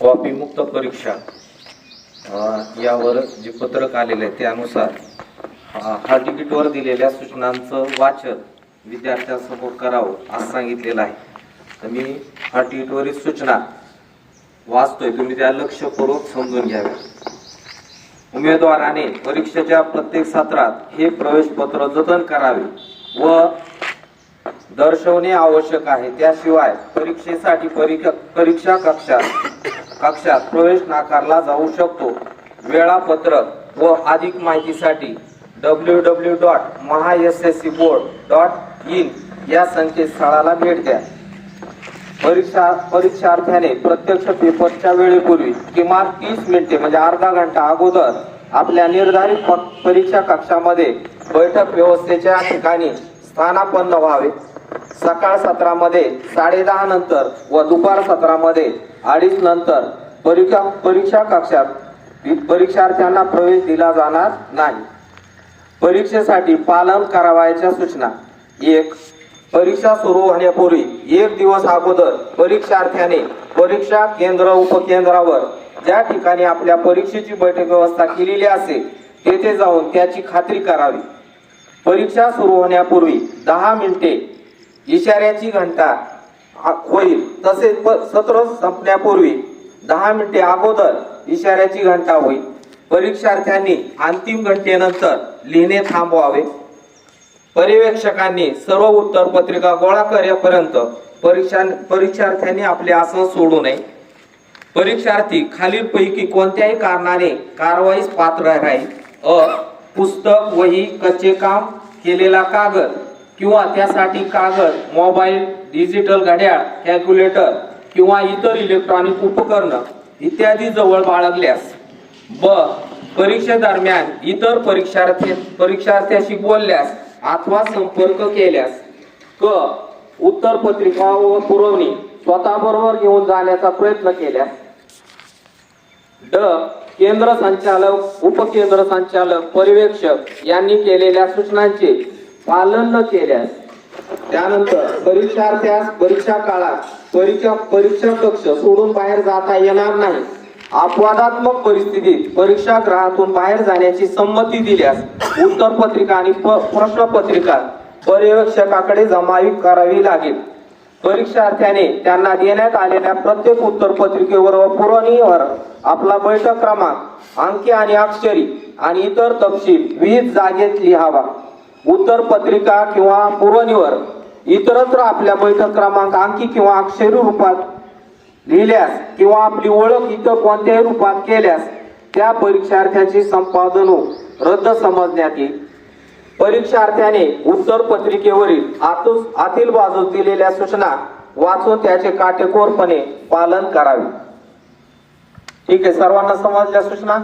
कॉपीमुक्त परीक्षा यावर जे पत्रक आलेलं आहे त्यानुसार हा तिकीटवर दिलेल्या सूचनांचं वाचन विद्यार्थ्यांसमोर करावं असं सांगितलेलं आहे. तर मी हा तिकीटवरील सूचना वाचतोय. तुम्ही त्या लक्षपूर्वक समजून घ्याव्या. उमेदवाराने परीक्षेच्या प्रत्येक सत्रात हे प्रवेश पत्र जतन करावे व दर्शवणे आवश्यक आहे. त्याशिवाय परीक्षेसाठी परीक्षा परीक्षा कक्षात कक्षात प्रवेश नाकारला जाऊ शकतो. वेळापत्रक व अधिक माहितीसाठी W W dot Maha S S C board dot in या संकेतस्थळाला भेट द्या. परीक्षा परीक्षार्थ्याने प्रत्यक्ष पेपरच्या वेळेपूर्वी किमान तीस मिनिटे म्हणजे अर्धा घंटा अगोदर आपल्या निर्धारित परीक्षा कक्षामध्ये बैठक व्यवस्थेच्या ठिकाणी स्थानापन्न व्हावे. सकाळ सत्रामध्ये साडेदहा नंतर व दुपार सत्रामध्ये अडीच नंतर परीक्षा परीक्षा कक्षात परीक्षार्थ्यांना प्रवेश दिला जाणार नाही. परीक्षेसाठी पालन करावयाच्या सूचना. एक परीक्षा सुरू होण्यापूर्वी एक दिवस अगोदर परीक्षार्थ्याने परीक्षा केंद्र उपकेंद्रावर ज्या ठिकाणी आपल्या परीक्षेची बैठक व्यवस्था केलेली असेल तेथे जाऊन त्याची खात्री करावी. परीक्षा सुरू होण्यापूर्वी दहा मिनिटे इशाऱ्याची घंटा होईल. तसेच प- सत्र संपण्यापूर्वी दहा मिनिटे अगोदर इशाऱ्याची घंटा होईल. परीक्षार्थ्यांनी अंतिम घंटेनंतर लिहिणे थांबवावे. पर्यवेक्षकांनी सर्व उत्तरपत्रिका गोळा करेपर्यंत परीक्षा परीक्षार्थ्यांनी आपले आसन सोडू नये. परीक्षार्थी खालीलपैकी कोणत्याही कारणाने कारवाईस पात्र राहील. अ पुस्तक वही कच्चे काम केलेला कागद किंवा त्यासाठी कागद मोबाईल डिजिटल घड्याळ कॅल्क्युलेटर किंवा इतर इलेक्ट्रॉनिक उपकरणं इत्यादी जवळ बाळगल्यास ब परीक्षेदरम्यान इतर परीक्षार्थी परीक्षार्थ्याशी बोलल्यास अथवा संपर्क केल्यास क उत्तर पत्रिका व पुरवणी स्वतःबरोबर घेऊन जाण्याचा प्रयत्न केल्यास ड केंद्र संचालक उपकेंद्र संचालक पर्यवेक्षक यांनी केलेल्या सूचनांचे पालन न केल्यास त्यानंतर परीक्षार्थ्यास परीक्षा काळात परीक्षा परीक्षा कक्ष सोडून बाहेर जाता येणार नाही. अपवादात्मक परिस्थितीत परीक्षागृहातून बाहेर जाण्याची संमती दिल्यास उत्तरपत्रिका आणि प- प्रश्नपत्रिका पर्यवेक्षकाकडे जमावी करावी लागेल. परीक्षार्थ्याने त्यांना देण्यात आलेल्या प्रत्येक उत्तरपत्रिकेवर व पुरवणीवर आपला बैठक क्रमांक अंकी आणि अक्षरी आणि इतर तपशील विहित जागेत लिहावा. उत्तरपत्रिका किंवा पुरवणीवर इतरत्र आपल्या बैठक क्रमांक अंकी किंवा अक्षरी रूपात लिहिल्यास किंवा आपली ओळख इतर कोणत्याही रूपात केल्यास त्या परीक्षार्थ्याची संपादन रद्द समजण्यात येईल. परीक्षार्थ्याने उत्तर पत्रिकेवरील आतूस आतील बाजूस दिलेल्या सूचना वाचून त्याचे काटेकोरपणे पालन करावे. ठीक आहे सर्वांना समजल्या सूचना?